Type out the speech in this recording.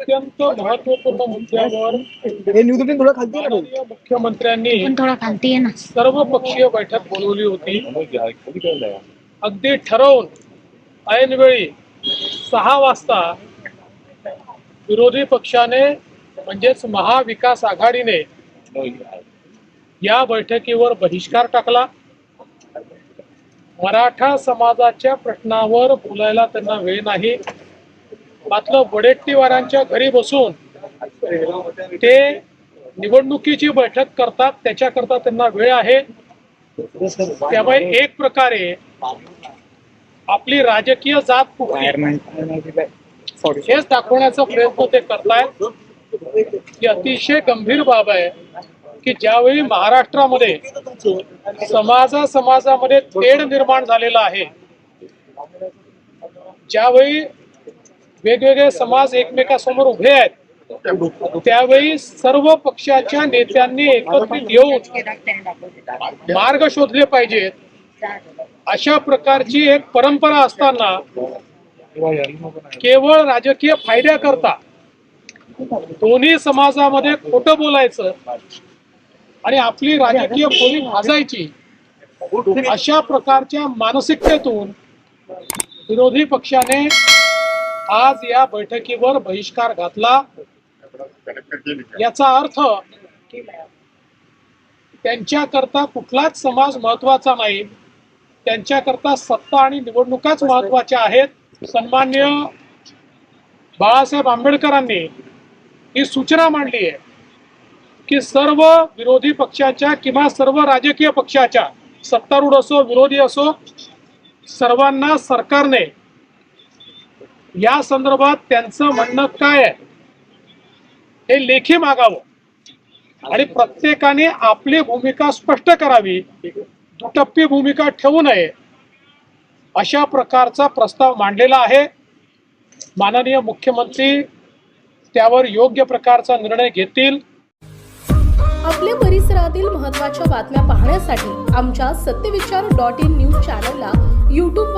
अत्यंत महत्त्वपूर्ण मुद्द्यावर हे मुख्यमंत्र्यांनी पण थोडा खालती आहे ना. सर्व पक्षीय बैठक बोलवली होती. अगदी ठरवून ऐनवेळी सहा वाजता विरोधी पक्षाने म्हणजेच महाविकास आघाडीने या बैठकीवर बहिष्कार टाकला. मराठा समाजाच्या प्रश्नावर बोलायला त्यांना वेळ नाही. मात्र वडेट्टीवारांच्या घरी बसून ते निवडणुकीची बैठक करतात त्याच्याकरता त्यांना वेळ आहे. त्यामुळे एक प्रकारे आपली राजकीय जात हेच दाखवण्याचा प्रयत्न ते करतायत ही अतिशय गंभीर बाब आहे की ज्यावेळी महाराष्ट्रामध्ये समाजा समाजामध्ये तेढ निर्माण झालेला आहे ज्यावेळी वेगवेगळे समाज एकमेकासमोर उभे आहेत. त्यावेळी सर्व पक्षाच्या नेत्यांनी एकत्रित येऊन मार्ग शोधले पाहिजेत अशा प्रकारची एक परंपरा असताना केवळ राजकीय फायद्याकरता दोन्ही समाजामध्ये खोटं बोलायचं आणि आपली राजकीय बोली भाजायची अशा प्रकारच्या मानसिकतेतून विरोधी पक्षाने आज या बैठकीवर बहिष्कार घातला. याचा अर्थ त्यांच्याकरता कुठलाच समाज महत्त्वाचा नाही. त्यांच्याकरता सत्ता आणि निवडणुकाच महत्त्वाच्या आहेत. सन्मान्य बाळासाहेब आंबेडकरांनी ही सूचना मांडली आहे की सर्व विरोधी पक्षाच्या किंवा सर्व राजकीय पक्षाच्या सत्तारूढ असो विरोधी असो सर्वांना सरकारने या संदर्भात त्यांचं म्हणणं काय आहे? हे लेखी मागावं. आणि प्रत्येकाने आपली भूमिका स्पष्ट करावी दुटप्पी भूमिका ठेवू नये अशा प्रकारचा प्रस्ताव मांडलेला आहे. माननीय मुख्यमंत्री त्यावर योग्य प्रकारचा निर्णय घेतील. आपल्या परिसरातील महत्त्वाच्या बातम्या पाहण्यासाठी आमच्या सत्यविचार डॉट इन न्यूज चॅनलला यूट्यूब